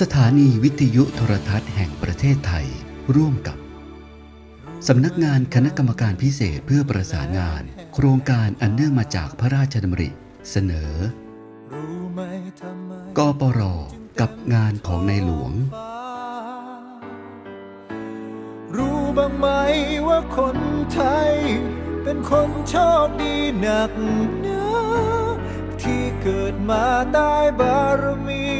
สถานีวิทยุโทรทัศน์แห่งประเทศไทยร่วมกับ สำนักงานคณะกรรมการพิเศษเพื่อประสานงาน โครงการอันเนื่องมาจากพระราชดำริ เสนอกปรกับงานของในหลวง รู้บ้างไหมว่าคนไทย เป็นคนโชคดีหนักหนาที่เกิดมาได้บารมี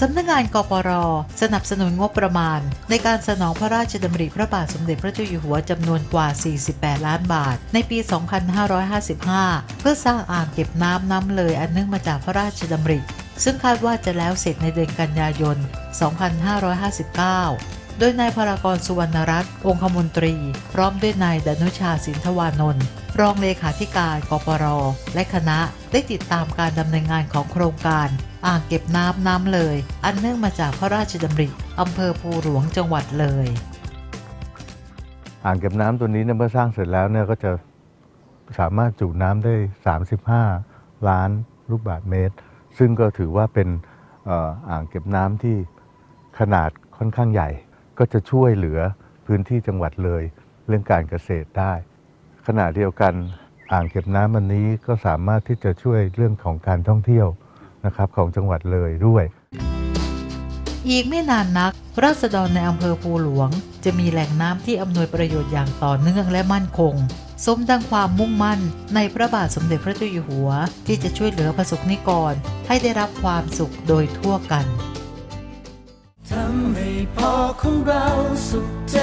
สำนักงานกปร สนับสนุนงบประมาณ ในการสนองพระราชดำริพระบาทสมเด็จพระเจ้าอยู่หัวจำนวนกว่า 48 ล้านบาท ในปี 2555 เพื่อสร้างอ่างเก็บน้ำน้ำเลยอันเนื่องมาจากพระราชดำริซึ่งคาดว่าจะแล้วเสร็จในเดือนกันยายน 2559 โดยนายพารากรสุวรรณรัตน์องคมนตรี พร้อมด้วยนายดนุชาสินทวานนท์รองเลขาธิการกปรและคณะได้ติดตามการดำเนินงานของโครงการ อ่างเก็บน้ำน้ำเลย อันเนื่องมาจากพระราชดำริอำเภอภูหลวงจังหวัดเลย อ่างเก็บน้ำตัวนี้เนี่ยเมื่อสร้างเสร็จแล้วเนี่ยก็จะสามารถจุน้ำได้ 35 ล้านลูกบาศก์เมตร ซึ่งก็ถือว่าเป็นอ่างเก็บน้ำที่ขนาดค่อนข้างใหญ่ ก็จะช่วยเหลือพื้นที่จังหวัดเลย เรื่องการเกษตรได้ ขณะเดียวกันอ่างเก็บน้ำอันนี้ก็สามารถที่จะช่วยเรื่องของการท่องเที่ยวนะครับของจังหวัดเลยด้วย อีกไม่นานนัก ราษฎรในอำเภอภูหลวง จะมีแหล่งน้ำที่อำนวยประโยชน์อย่างต่อเนื่องและมั่นคง สมดังความมุ่งมั่นในพระบาทสมเด็จพระเจ้าอยู่หัว ที่จะช่วยเหลือประสบนิกร ให้ได้รับความสุขโดยทั่วกัน ทำให้พ่อของเราสุขใจ